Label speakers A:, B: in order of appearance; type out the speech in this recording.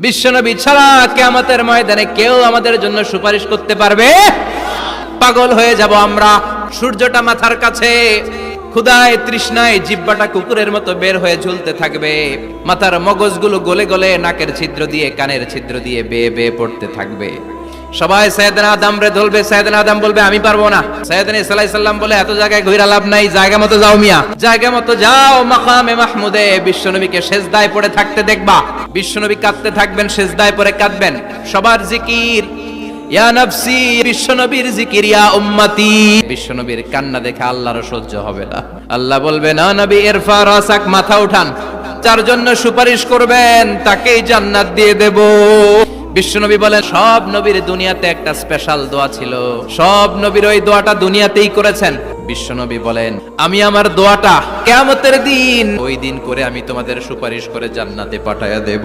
A: বিশ্বনবী ছাড়া কেয়ামতের ময়দানে কেউ আমাদের জন্য সুপারিশ করতে পারবে? পাগল হয়ে যাব আমরা। সূর্যটা মাথার কাছে। ক্ষুদায় তৃষ্ণায় জিব্বাটা কুকুরের মতো বের হয়ে ঝুলতে থাকবে। মাথার মগজগুলো গলে গলে নাকের ছিদ্র দিয়ে, কানের ছিদ্র দিয়ে বেয়ে বেয়ে পড়তে থাকবে। সবাই সৈয়দনা আদম রে ধরবে সৈয়দনা আদম বলবে, আমি পারব না। সৈয়দনা সাল্লাল্লাহু সাল্লাম বলে, এত জায়গায় ঘুরা লাভ নাই, জায়গা মতো যাও মিয়া, জায়গা মতো যাও মাকামে মাহমুদে। বিশ্বনবীকে সেজদায় পড়ে থাকতে দেখবা, বিশ্বনবী কাঁদতে থাকবেন, সেজদায় পড়ে কাঁদবেন। সবার জিকির, ইয়া নফসি, বিশ্বনবীর উম্মতি। বিশ্বনবীর কান্না দেখে আল্লাহর সহ্য হবে না। আল্লাহ বলবে, না নবী রাসাক মাথা উঠান। যার জন্য সুপারিশ করবেন, তাকেই জান্নাত দিয়ে দেব। বিশ্বনবী বলেন, সব নবীর দুনিয়াতে একটা স্পেশাল দোয়া ছিল। সব নবীর ওই দোয়াটা দুনিয়াতেই করেছেন। বিশ্বনবী বলেন, আমি আমার দোয়াটা কেমতের দিন, ওই দিন করে আমি তোমাদের সুপারিশ করে জান্নাতে পাঠায়া দেব।